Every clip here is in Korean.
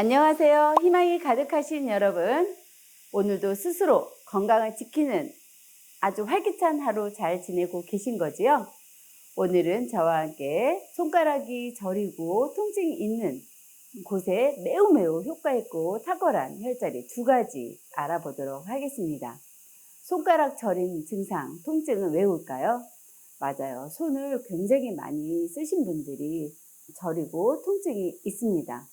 안녕하세요. 희망이 가득하신 여러분. 오늘도 스스로 건강을 지키는 아주 활기찬 하루 잘 지내고 계신 거지요? 오늘은 저와 함께 손가락이 저리고 통증이 있는 곳에 매우 매우 효과 있고 탁월한 혈자리 두 가지 알아보도록 하겠습니다. 손가락 저림 증상, 통증은 왜 올까요? 맞아요. 손을 굉장히 많이 쓰신 분들이 저리고 통증이 있습니다.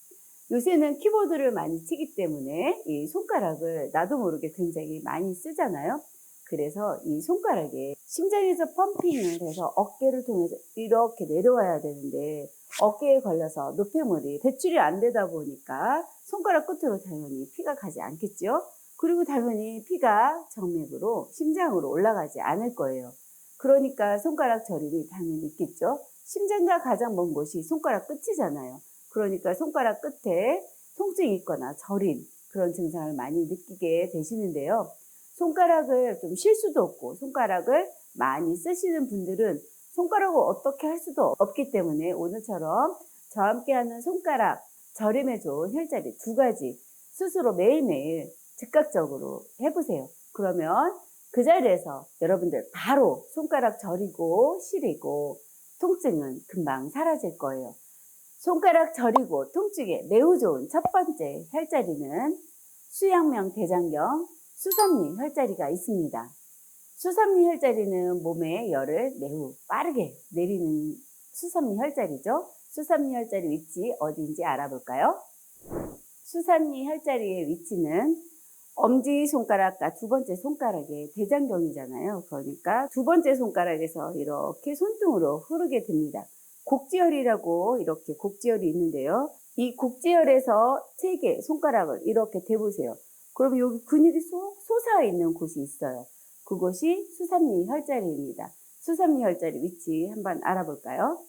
요새는 키보드를 많이 치기 때문에 이 손가락을 나도 모르게 굉장히 많이 쓰잖아요. 그래서 이 손가락에 심장에서 펌핑을 해서 어깨를 통해서 이렇게 내려와야 되는데 어깨에 걸려서 노폐물이 배출이 안 되다 보니까 손가락 끝으로 당연히 피가 가지 않겠죠. 그리고 당연히 피가 정맥으로 심장으로 올라가지 않을 거예요. 그러니까 손가락 저림이 당연히 있겠죠. 심장과 가장 먼 곳이 손가락 끝이잖아요. 그러니까 손가락 끝에 통증이 있거나 저림 그런 증상을 많이 느끼게 되시는데요. 손가락을 좀 쉴 수도 없고 손가락을 많이 쓰시는 분들은 손가락을 어떻게 할 수도 없기 때문에 오늘처럼 저와 함께하는 손가락 저림에 좋은 혈자리 두 가지 스스로 매일매일 즉각적으로 해보세요. 그러면 그 자리에서 여러분들 바로 손가락 저리고 시리고 통증은 금방 사라질 거예요. 손가락 저리고 통증에 매우 좋은 첫 번째 혈자리는 수양명 대장경 수삼리 혈자리가 있습니다. 수삼리 혈자리는 몸의 열을 매우 빠르게 내리는 수삼리 혈자리죠. 수삼리 혈자리 위치 어디인지 알아볼까요? 수삼리 혈자리의 위치는 엄지 손가락과 두 번째 손가락의 대장경이잖아요. 그러니까 두 번째 손가락에서 이렇게 손등으로 흐르게 됩니다. 곡지혈이라고 이렇게 곡지혈이 있는데요. 이 곡지혈에서 세 개 손가락을 이렇게 대보세요. 그럼 여기 근육이 쏙 솟아 있는 곳이 있어요. 그곳이 수삼리 혈자리입니다. 수삼리 혈자리 위치 한번 알아볼까요?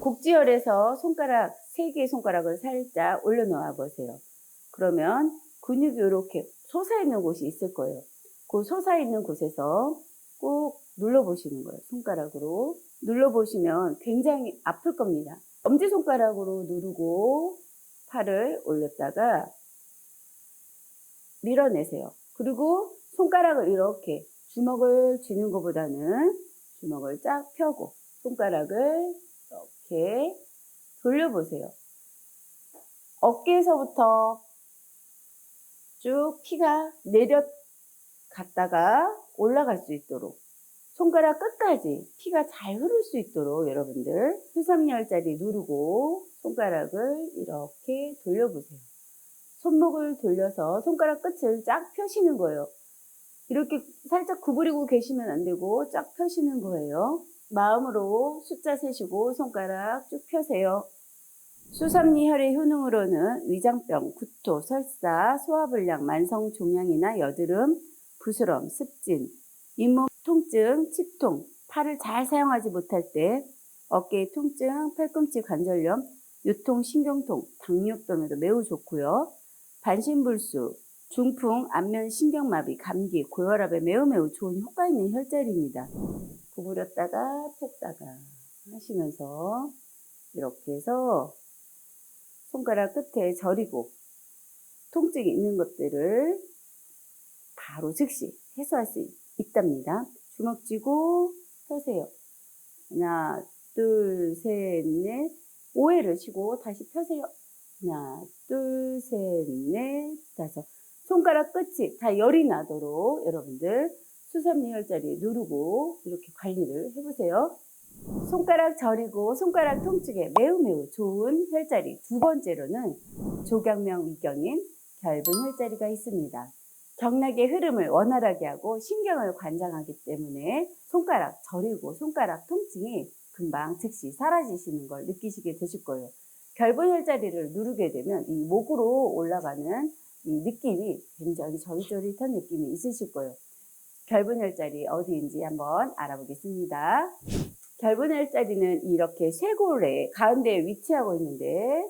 곡지혈에서 손가락, 세 개의 손가락을 살짝 올려놓아 보세요. 그러면 근육이 이렇게 솟아있는 곳이 있을 거예요. 그 솟아 있는 곳에서 꼭 눌러보시는 거예요. 손가락으로. 눌러보시면 굉장히 아플 겁니다. 엄지손가락으로 누르고 팔을 올렸다가 밀어내세요. 그리고 손가락을 이렇게 주먹을 쥐는 것보다는 주먹을 쫙 펴고 손가락을 이렇게 돌려보세요. 어깨에서부터 쭉 피가 내려 갔다가 올라갈 수 있도록 손가락 끝까지 피가 잘 흐를 수 있도록 여러분들 수삼열자리 누르고 손가락을 이렇게 돌려보세요. 손목을 돌려서 손가락 끝을 쫙 펴시는 거예요. 이렇게 살짝 구부리고 계시면 안 되고 쫙 펴시는 거예요. 마음으로 숫자 세시고 손가락 쭉 펴세요. 수삼리 혈의 효능으로는 위장병, 구토, 설사, 소화불량, 만성 종양이나 여드름, 부스럼, 습진, 잇몸 통증, 치통, 팔을 잘 사용하지 못할 때 어깨 통증, 팔꿈치 관절염, 유통, 신경통, 당뇨병에도 매우 좋고요. 반신불수, 중풍, 안면 신경마비, 감기, 고혈압에 매우 매우 좋은 효과 있는 혈자리입니다. 구부렸다가 폈다가 하시면서 이렇게 해서 손가락 끝에 저리고 통증이 있는 것들을 바로 즉시 해소할 수 있답니다. 주먹 쥐고 펴세요. 하나, 둘, 셋, 넷. 오해를 쉬고 다시 펴세요. 하나, 둘, 셋, 넷, 다섯. 손가락 끝이 다 열이 나도록 여러분들 수삼리 혈자리 누르고 이렇게 관리를 해보세요. 손가락 저리고 손가락 통증에 매우 매우 좋은 혈자리 두 번째로는 조경명 위경인 결분 혈자리가 있습니다. 경락의 흐름을 원활하게 하고 신경을 관장하기 때문에 손가락 저리고 손가락 통증이 금방 즉시 사라지시는 걸 느끼시게 되실 거예요. 결분 혈자리를 누르게 되면 이 목으로 올라가는 이 느낌이 굉장히 저릿저릿한 느낌이 있으실 거예요. 결분 혈자리 어디인지 한번 알아보겠습니다. 결분 혈자리는 이렇게 쇄골에 가운데에 위치하고 있는데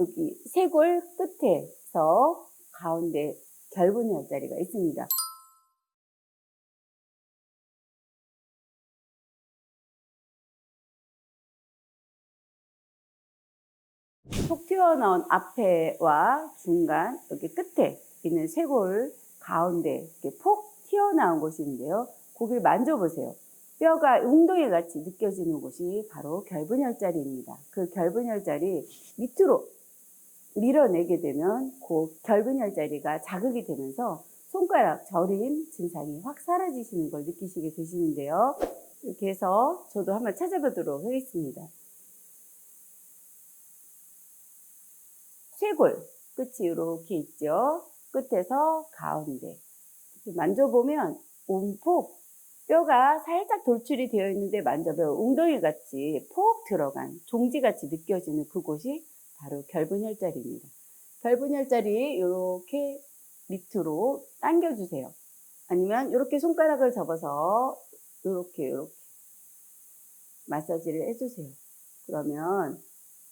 여기 쇄골 끝에서 가운데 결분혈 자리가 있습니다. 속 튀어나온 앞에와 중간 여기 끝에 있는 쇄골 가운데 이렇게 폭 튀어나온 곳인데요. 고기를 만져보세요. 뼈가 웅덩이 같이 느껴지는 곳이 바로 결분혈 자리입니다. 그 결분혈 자리 밑으로 밀어내게 되면 그 결분혈자리가 자극이 되면서 손가락 저림 증상이 확 사라지시는 걸 느끼시게 되시는데요. 이렇게 해서 저도 한번 찾아보도록 하겠습니다. 쇄골 끝이 이렇게 있죠. 끝에서 가운데 만져보면 온폭 뼈가 살짝 돌출이 되어 있는데 만져보면 웅덩이 같이 폭 들어간 종지 같이 느껴지는 그곳이 바로 결분혈자리입니다. 결분혈자리 이렇게 밑으로 당겨주세요. 아니면 이렇게 손가락을 접어서 이렇게 이렇게 마사지를 해주세요. 그러면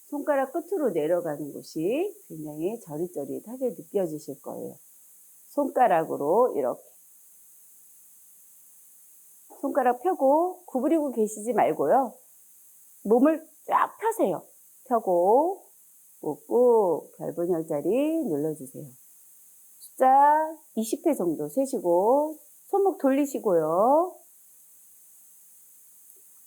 손가락 끝으로 내려가는 곳이 굉장히 저릿저릿하게 느껴지실 거예요. 손가락으로 이렇게 손가락 펴고 구부리고 계시지 말고요. 몸을 쫙 펴세요. 펴고 꾹꾹 결분혈자리 눌러주세요. 숫자 20회 정도 세시고 손목 돌리시고요.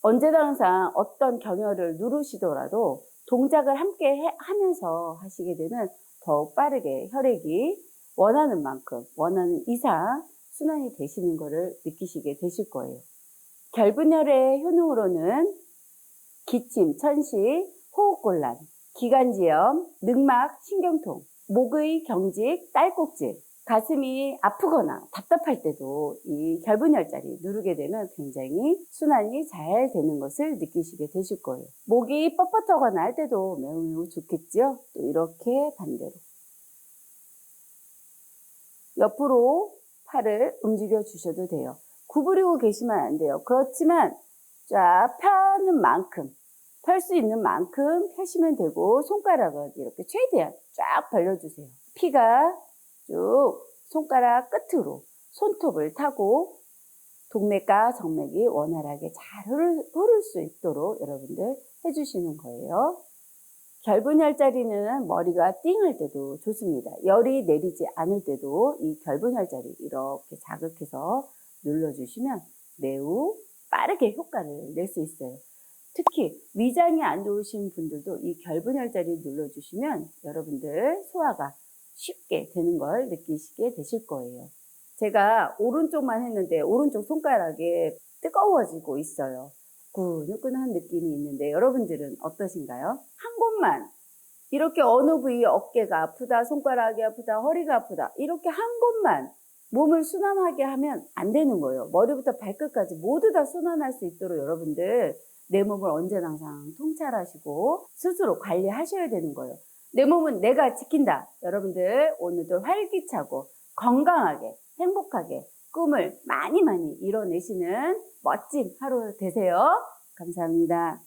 언제나 항상 어떤 경혈을 누르시더라도 동작을 함께 해- 하면서 하시게 되면 더욱 빠르게 혈액이 원하는 만큼, 원하는 이상 순환이 되시는 것을 느끼시게 되실 거예요. 결분혈의 효능으로는 기침, 천식, 호흡곤란, 기관지염, 늑막, 신경통, 목의 경직, 딸꾹질, 가슴이 아프거나 답답할 때도 이 결분혈자리 누르게 되면 굉장히 순환이 잘 되는 것을 느끼시게 되실 거예요. 목이 뻣뻣하거나 할 때도 매우 매우 좋겠지요. 또 이렇게 반대로. 옆으로 팔을 움직여 주셔도 돼요. 구부리고 계시면 안 돼요. 그렇지만 쫙 펴는 만큼, 펼 수 있는 만큼 펴시면 되고, 손가락은 이렇게 최대한 쫙 벌려주세요. 피가 쭉 손가락 끝으로 손톱을 타고 동맥과 정맥이 원활하게 잘 흐를, 흐를 수 있도록 여러분들 해주시는 거예요. 결분혈자리는 머리가 띵할 때도 좋습니다. 열이 내리지 않을 때도 이 결분혈자리 이렇게 자극해서 눌러주시면 매우 빠르게 효과를 낼 수 있어요. 특히 위장이 안 좋으신 분들도 이 결분혈자리 눌러주시면 여러분들 소화가 쉽게 되는 걸 느끼시게 되실 거예요. 제가 오른쪽만 했는데 오른쪽 손가락에 뜨거워지고 있어요. 후끈후끈한 느낌이 있는데 여러분들은 어떠신가요? 한 곳만 이렇게 어느 부위 어깨가 아프다, 손가락이 아프다, 허리가 아프다 이렇게 한 곳만 몸을 순환하게 하면 안 되는 거예요. 머리부터 발끝까지 모두 다 순환할 수 있도록 여러분들 내 몸을 언제나 항상 통찰하시고 스스로 관리하셔야 되는 거예요. 내 몸은 내가 지킨다. 여러분들 오늘도 활기차고 건강하게 행복하게 꿈을 많이 많이 이뤄내시는 멋진 하루 되세요. 감사합니다.